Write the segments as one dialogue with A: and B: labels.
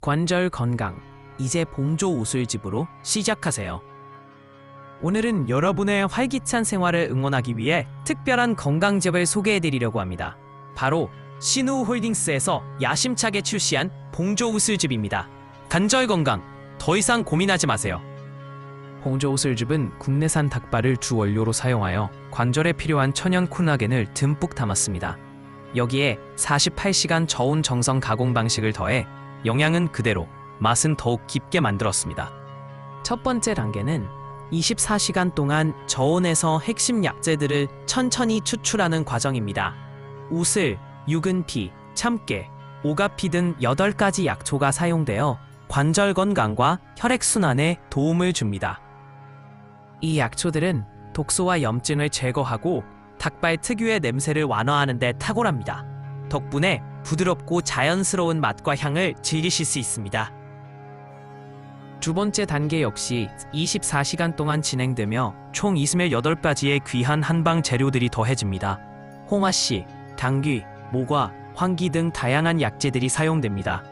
A: 관절 건강. 이제 봉조 우술집으로 시작하세요. 오늘은 여러분의 활기찬 생활을 응원하기 위해 특별한 건강즙을 소개해 드리려고 합니다. 바로 신우 홀딩스에서 야심차게 출시한 봉조 우술즙입니다. 관절 건강. 더 이상 고민하지 마세요. 봉조 우술즙은 국내산 닭발을 주 원료로 사용하여 관절에 필요한 천연 콜라겐을 듬뿍 담았습니다. 여기에 48시간 저온 정성 가공 방식을 더해 영양은 그대로, 맛은 더욱 깊게 만들었습니다. 첫 번째 단계는 24시간 동안 저온에서 핵심 약재들을 천천히 추출하는 과정입니다. 우슬, 유근피, 참깨, 오가피 등 8가지 약초가 사용되어 관절 건강과 혈액순환에 도움을 줍니다. 이 약초들은 독소와 염증을 제거하고 닭발 특유의 냄새를 완화하는 데 탁월합니다. 덕분에 부드럽고 자연스러운 맛과 향을 즐기실 수 있습니다. 두 번째 단계 역시 24시간 동안 진행되며 총 28가지의 귀한 한방 재료들이 더해집니다. 홍화씨, 당귀, 모과, 황기 등 다양한 약재들이 사용됩니다.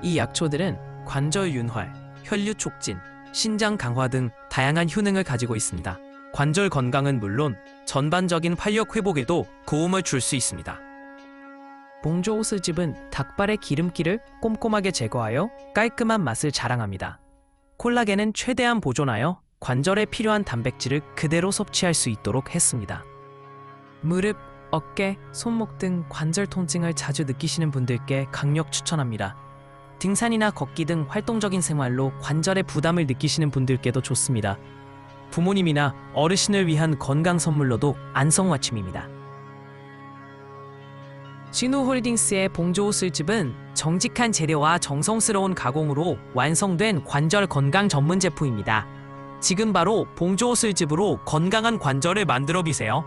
A: 이 약초들은 관절 윤활, 혈류 촉진, 신장 강화 등 다양한 효능을 가지고 있습니다. 관절 건강은 물론 전반적인 활력 회복에도 도움을 줄 수 있습니다. 봉조 오스집은 닭발의 기름기를 꼼꼼하게 제거하여 깔끔한 맛을 자랑합니다. 콜라겐은 최대한 보존하여 관절에 필요한 단백질을 그대로 섭취할 수 있도록 했습니다. 무릎, 어깨, 손목 등 관절 통증을 자주 느끼시는 분들께 강력 추천합니다. 등산이나 걷기 등 활동적인 생활로 관절의 부담을 느끼시는 분들께도 좋습니다. 부모님이나 어르신을 위한 건강 선물로도 안성맞춤입니다. 신우홀딩스의 봉조술집은 정직한 재료와 정성스러운 가공으로 완성된 관절 건강 전문 제품입니다. 지금 바로 봉조술집으로 건강한 관절을 만들어 비세요.